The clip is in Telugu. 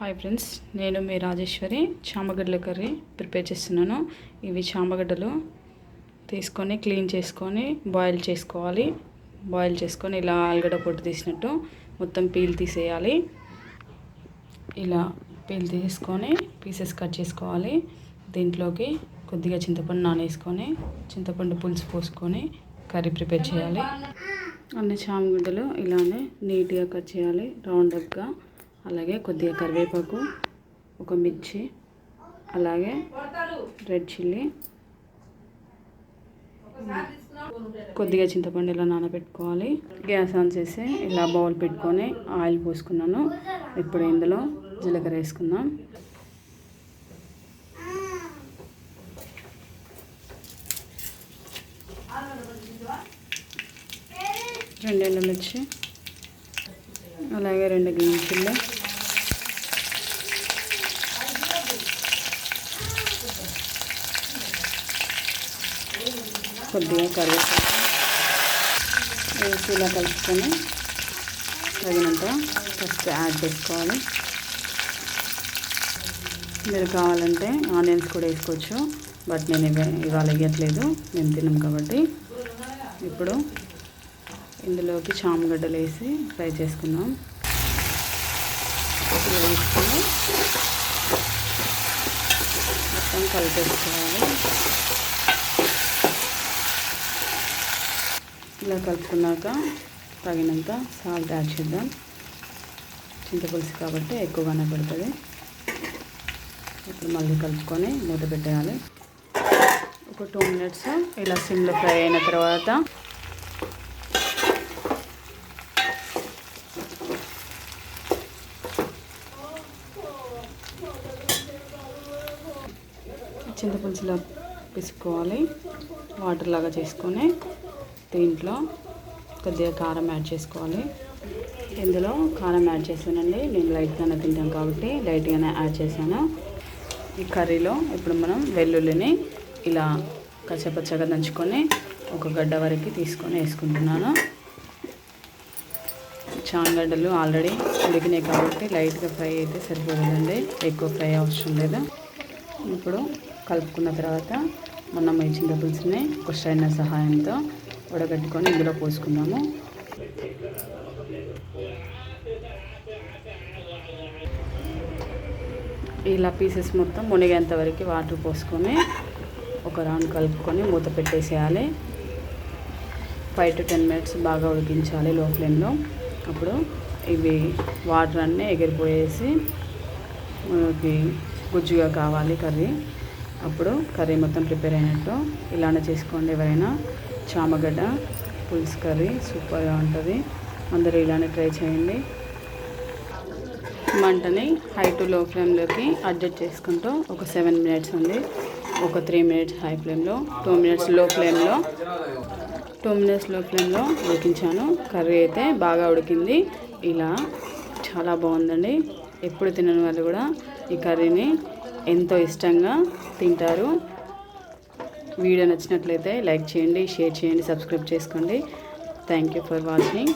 హాయ్ ఫ్రెండ్స్ నేను మీ రాజేశ్వరి చామగడ్డల కర్రీ ప్రిపేర్ చేస్తున్నాను. ఇవి చామగడ్డలు తీసుకొని క్లీన్ చేసుకొని బాయిల్ చేసుకోవాలి. బాయిల్ చేసుకొని ఇలా ఆలుగడ్డ పొట్టు తీసినట్టు మొత్తం పీల్ తీసేయాలి. ఇలా పీల్ తీసుకొని పీసెస్ కట్ చేసుకోవాలి. దీంట్లోకి కొద్దిగా చింతపండు నానేసుకొని చింతపండు పులుసు పోసుకొని కర్రీ ప్రిపేర్ చేయాలి. అన్ని చామగడ్డలు ఇలానే నీట్గా కట్ చేయాలి రౌండప్గా అలాగే కొద్దిగా కరివేపాకు ఒక మిర్చి అలాగే రెడ్ చిల్లీ కొద్దిగా చింతపండు ఇలా నానబెట్టుకోవాలి. గ్యాస్ ఆన్ చేసి ఇలా బౌల్ పెట్టుకొని ఆయిల్ పోసుకున్నాను. ఇప్పుడు ఇందులో జీలకర్ర వేసుకుందాం. రెండు ఎండుమిర్చి అలాగే రెండు గ్రీన్ చిల్లీ. కొద్దిగా కరివేపాకు. వేసి ఇలా కలుపుకొని తగినంత ఫస్ట్ యాడ్ చేసుకోవాలి. మీరు కావాలంటే ఆనియన్స్ కూడా వేసుకోవచ్చు బట్ నేను ఇవ- ఇవాళ వేయట్లేదు మేము తిన్నాం కాబట్టి. ఇప్పుడు ఇందులోకి చామగడ్డలు వేసి ఫ్రై చేసుకుందాం. వేసుకుని మొత్తం కలిపేసుకోవాలి. ఇలా కలుపుకున్నాక తగినంత సాల్ట్ యాడ్ చేద్దాం. చింతపులుసు కాబట్టి ఎక్కువగానే పడుతుంది. ఇప్పుడు మళ్ళీ కలుపుకొని మూత పెట్టేయాలి. ఒక టూ మినిట్స్ ఇలా సిమ్లో ఫ్రై అయిన తర్వాత చింతపులుసులా పిసుకోవాలి. వాటర్ లాగా చేసుకొని దీంట్లో కొద్దిగా కారం యాడ్ చేసుకోవాలి. ఇందులో కారం యాడ్ చేశానండి. నేను లైట్గానే తింటాను కాబట్టి లైట్గానే యాడ్ చేశాను. ఈ కర్రీలో ఇప్పుడు మనం వెల్లుల్లిని ఇలా కచ్చపచ్చగా దంచుకొని ఒక గడ్డ వరకు తీసుకొని వేసుకుంటున్నాను. చాంగడ్డలు ఆల్రెడీ ఉడికినాయి కాబట్టి లైట్గా ఫ్రై అయితే సరిపోతుందండి ఎక్కువ ఫ్రై అవసరం లేదు. ఇప్పుడు కలుపుకున్న తర్వాత మనం ఈ పులుసుని ఒక స్ట్రైనర్ సహాయంతో ఉడగట్టుకొని ఇందులో పోసుకుందాము. ఇలా పీసెస్ మొత్తం మునిగేంత వరకు వాటర్ పోసుకొని ఒక రౌండ్ కలుపుకొని మూత పెట్టేసేయాలి. ఫైవ్ టు టెన్ మినిట్స్ బాగా ఉడికించాలి లో ఫ్లేమ్లో. అప్పుడు ఇవి వాటర్ అన్నీ ఎగిరిపోయేసి మనకి గుజ్జుగా కావాలి కర్రీ. అప్పుడు కర్రీ మొత్తం ప్రిపేర్ అయినట్టు ఇలానే చేసుకోండి ఎవరైనా. చామగడ్డ పులుసు కర్రీ సూపర్గా ఉంటుంది. అందరూ ఇలానే ట్రై చేయండి. మంటని హై టు లో ఫ్లేమ్లోకి అడ్జస్ట్ చేసుకుంటూ ఒక సెవెన్ మినిట్స్ ఉంది. ఒక త్రీ మినిట్స్ హై ఫ్లేమ్లో టూ మినిట్స్లో ఫ్లేమ్లో. టూ మినిట్స్లో ఫ్లేమ్లో ఉడికించాను. కర్రీ అయితే బాగా ఉడికింది. ఇలా చాలా బాగుందండి. ఎప్పుడు తినని వాళ్ళు కూడా ఈ కర్రీని ఎంతో ఇష్టంగా తింటారు. వీడియో నచ్చినట్లయితే లైక్ చేయండి షేర్ చేయండి సబ్స్క్రైబ్ చేసుకోండి. Thank you for watching